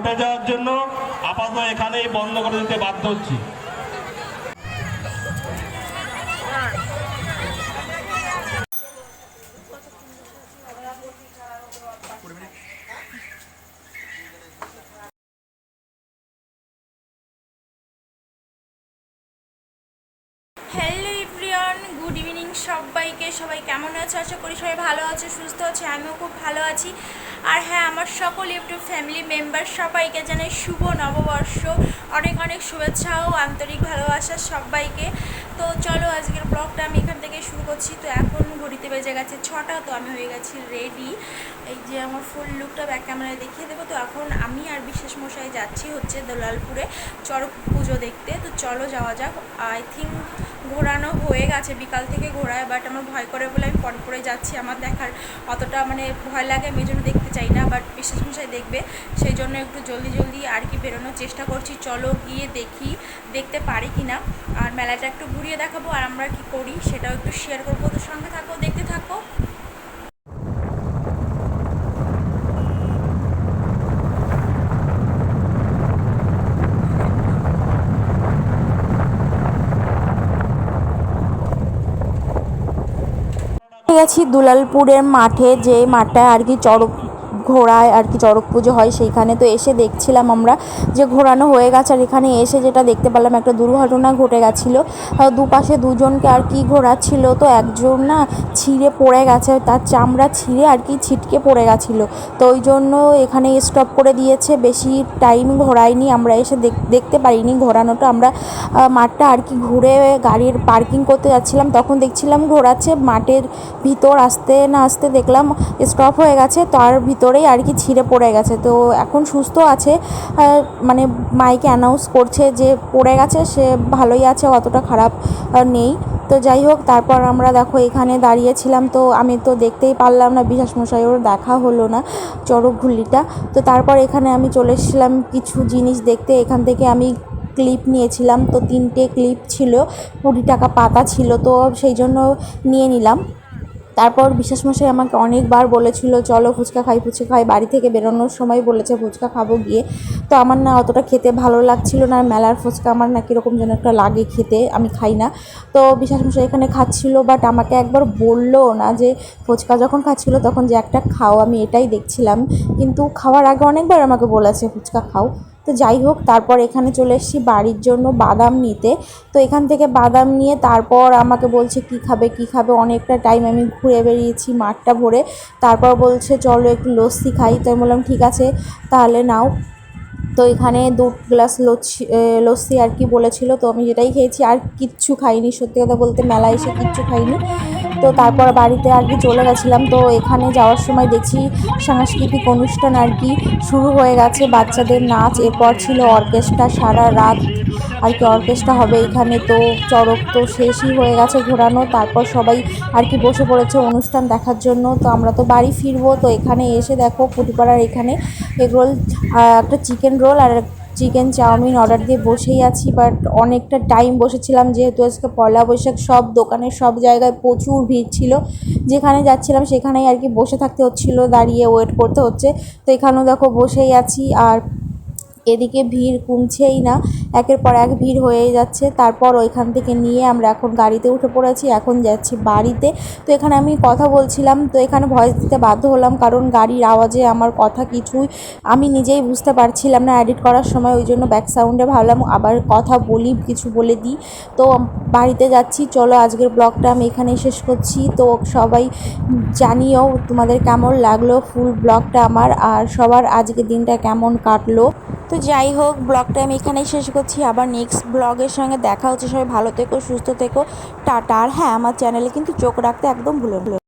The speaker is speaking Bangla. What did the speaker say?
উঠে যাওয়ার জন্য আপাতত এখানেই বন্ধ করে দিতে বাধ্য হচ্ছি Hello. সবাইকে, সবাই কেমন আছে? আশা করি সবাই ভালো আছে, সুস্থ আছে, আমিও খুব ভালো আছি। আর হ্যাঁ আমার সকল ইউটিউব ফ্যামিলি মেম্বার সবাইকে জানাই শুভ নববর্ষ। অনেক অনেক শুভেচ্ছা ও আন্তরিক ভালোবাসা সবাইকে। তো চলো আজকের ব্লগটা আমি এখান থেকে শুরু করছি। তো এখন ঘড়িতে বেজে গেছে ছটা, তো আমি হয়ে গেছি রেডি এই যে আমার ফুল লুকটা ব্যাক ক্যামেরায় দেখিয়ে দেবো। তো এখন আমি আর বিশেষ মশাই যাচ্ছি হচ্ছে দোলালপুরে চড়ক পুজো দেখতে। তো চলো যাওয়া যাক। আই থিঙ্ক ঘোরানো হয়ে গেছে বিকাল থেকে ঘোরায় বাট আমার ভয় করে বলে আমি পরে পরে যাচ্ছি। আমার দেখার অতটা মানে ভয় লাগে, আমি জন্য দেখতে চাই না বাট বিশেষ মশাই দেখবে। সেই জন্য একটু জলদি জলদি আর কি বেরোনোর চেষ্টা করছি। চলো গিয়ে দেখি, দেখতে পারি কি না আর মেলাটা একটু ঘুরিয়ে দেখাবো আর আমরা কি করি সেটাও একটু শেয়ার করব তো সঙ্গে থাকো দেখতে থাকো গেছি দুলালপুরের মাঠে যে মাঠটা আর কি চড়ক ঘোড়ায় আর কি চড়ক পুজো হয় সেইখানে তো এসে দেখছিলাম আমরা যে ঘোরানো হয়ে গেছে আর এখানে এসে যেটা দেখতে পেলাম একটা দুর্ঘটনা ঘটে গেছিল। দুপাশে দুজনকে আর কি ঘোরাচ্ছিল তো একজন না ছিঁড়ে পড়ে গেছে, তার চামড়া ছিঁড়ে আর কি ছিটকে পড়ে গেছিল। তো ওই জন্য এখানে স্টপ করে দিয়েছে, বেশি টাইম ঘোরায়নি, আমরা এসে দেখ- দেখতে পারিনি ঘোরানোটা। আমরা মাঠটা আর কি ঘুরে গাড়ির পার্কিং করতে যাচ্ছিলাম, তখন দেখছিলাম ঘোরাচ্ছে মাঠের ভিতর আসতে না আসতে দেখলাম স্টপ হয়ে গেছে, তার ভিতরেই আর কি ছিঁড়ে পড়ে গেছে। তো এখন সুস্থ আছে। মানে মাইকে অ্যানাউন্স করছে যে পড়ে গেছে, সে ভালোই আছে, অতটা খারাপ নেই। তো যাই হোক, তারপর আমরা দেখো এখানে দাঁড়িয়েছিলাম তো আমি তো দেখতেই পারলাম না, বিশ্বাস মশাইও দেখা হলো না চড়ক ঘুলিটা তো তারপর এখানে আমি চলে এসেছিলাম কিছু জিনিস দেখতে। এখান থেকে আমি ক্লিপ নিয়েছিলাম। তো তিনটে ক্লিপ ছিল, কুড়ি টাকা পাতা ছিল। তো সেই জন্য নিয়ে নিলাম। তারপর বিশেষ মশাই আমাকে অনেকবার বলেছিল, চলো ফুচকা খাই ফুচকা খাই। বাড়ি থেকে বেরোনোর সময় বলেছে, ফুচকা খাব গিয়ে। তো আমার না অতটা খেতে ভালো লাগছিল না মেলার ফুচকা আমার না কীরকম যেন একটা লাগে খেতে, আমি খাই না। তো বিশেষ মশাই এখানে খাচ্ছিল বাট আমাকে একবার বলল না যে, ফুচকা যখন খাচ্ছিল তখন যে একটা খাও, আমি এটাই দেখছিলাম। কিন্তু খাওয়ার আগে অনেকবার আমাকে বলেছে, ফুচকা খাও। তো যাই হোক, তারপর এখানে চলে এসেছি বাড়ির জন্য বাদাম নিতে। তো এখান থেকে বাদাম নিয়ে তারপর আমাকে বলছে কি খাবে কি খাবে। অনেকটা টাইম আমি ঘুরে বেরিয়েছি মাঠটা ভরে। তারপর বলছে, চলো একটু লস্যি খাই। তো আমি বললাম, ঠিক আছে, তাহলে নাও। তো এখানে দু গ্লাস লস্যি লস্যি আর কি বলেছিল। তো আমি যেটাই খেয়েছি, আর কিচ্ছু খাইনি। সত্যি কথা বলতে মেলায় এসে কিচ্ছু খাইনি। তো তারপর বাড়িতে আর কি চলে গেছিলাম। তো এখানে যাওয়ার সময় দেখছি সাংস্কৃতিক অনুষ্ঠান আর কি শুরু হয়ে গেছে। বাচ্চাদের নাচ, এরপর ছিল অর্কেস্ট্রা সারা রাত আর কি অর্কেস্ট্রা হবে এখানে। তো চড়ক তো শেষই হয়ে গেছে ঘোরানো। তারপর সবাই আর কি বসে পড়েছে অনুষ্ঠান দেখার জন্য। তো আমরা তো বাড়ি ফিরবো। তো এখানে এসে দেখো ফুটিপাড়ার এখানে এগরোল একটা চিকেন রোল আর চিকেন চাউমিন অর্ডার দিয়ে বসেই আছি বাট অনেকটা টাইম বসেছিলাম যেহেতু আজকে পয়লা বৈশাখ, সব দোকানে, সব জায়গায় প্রচুর ভিড় ছিল। যেখানে যাচ্ছিলাম সেখানেই আর কি বসে থাকতে হচ্ছিল, দাঁড়িয়ে ওয়েট করতে হচ্ছে। তো এখানেও দেখো বসেই আছি, আর এদিকে ভিড় কমছেই না, একের পর এক ভিড় হয়েই যাচ্ছে। তারপর ওইখান থেকে নিয়ে আমরা এখন গাড়িতে উঠে পড়েছি, এখন যাচ্ছি বাড়িতে। তো এখানে আমি কথা বলছিলাম, তো এখানে ভয়েস দিতে বাধ্য হলাম কারণ গাড়ির আওয়াজে আমার কথা কিছুই আমি নিজেই বুঝতে পারছিলাম না এডিট করার সময়, ওই জন্য ব্যাক সাউন্ডে ভাবলাম আবার কথা বলি, কিছু বলে দিই। তো বাড়িতে যাচ্ছি, চলো আজকের ব্লগটা আমি এখানেই শেষ করছি। তো সবাই জানিও তোমাদের কেমন লাগল ফুল ব্লগটা আমার, আর সবার আজকের দিনটা কেমন কাটলো। তো যাই হোক, ব্লগটা আমি এখানেই শেষ করছি। আবার নেক্সট ব্লগের সঙ্গে দেখা হচ্ছে। সবাই ভালো থেকো, সুস্থ থেকো। টাটা। আর হ্যাঁ আমার চ্যানেলে কিন্তু চোখ রাখতে একদম ভুলো